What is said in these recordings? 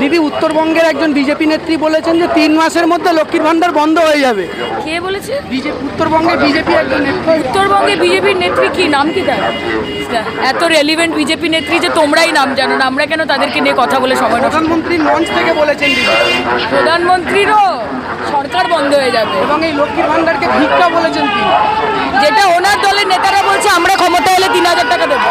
দিদি উত্তরবঙ্গের একজন বিজেপি নেত্রী বলেছেন যে তিন মাসের মধ্যে লক্ষ্মীর ভান্ডার বন্ধ হয়ে যাবে। কে বলেছে? বিজেপি উত্তরবঙ্গে বিজেপি একজন নেত্রী। উত্তরবঙ্গে বিজেপির নেত্রী কি? নাম কি তার? এত রেলিভেন্ট বিজেপি নেত্রী যে তোমরাই নাম জানো না আমরা কেন তাদেরকে নিয়ে কথা বলে সময় নষ্ট প্রধানমন্ত্রী মঞ্চ থেকে বলেছেন দিদি। প্রধানমন্ত্রীরও সরকার বন্ধ হয়ে যাবে। এবং এই লক্ষ্মীর ভান্ডারকে ভিক্ষা বলেছেন তিনি। যেটা ওনার দলের নেতারা বলছে আমরা ক্ষমতা হলে তিন হাজার টাকা দেবো।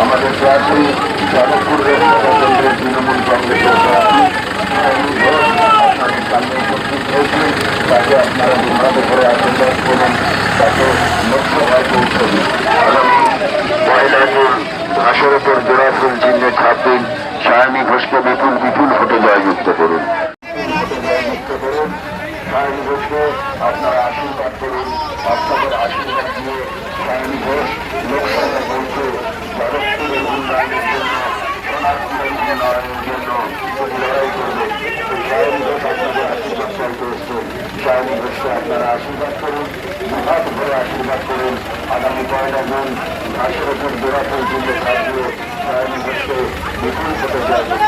আমাদের প্রার্থী যাদবপুর কেন্দ্রের তৃণমূল কংগ্রেসের প্রার্থী আপনাদের সামনে উপস্থিত হয়েছে তাকে আপনারা বিভ্রান্ত করে আশীর্বাদ করুন তাকে লোকসভায় পৌঁছবে আগামী পয়লা জুন ঘাসের ওপর জোড়া ফুল চিহ্নে ছাপ দিন সায়নী ঘোষকে বিপুল বিপুল ভোটে জয়যুক্ত করুন সায়নী ঘোষকে আপনারা আশীর্বাদ করুন সায়নী ঘোষকে আপনারা আশীর্বাদ করুন দুহাত ভরে আশীর্বাদ করুন আগামী পয়লা জুন ঘাসের ওপর জোড়া ফুল দিয়ে সায়নী বিপুল ভোটে জয়যুক্ত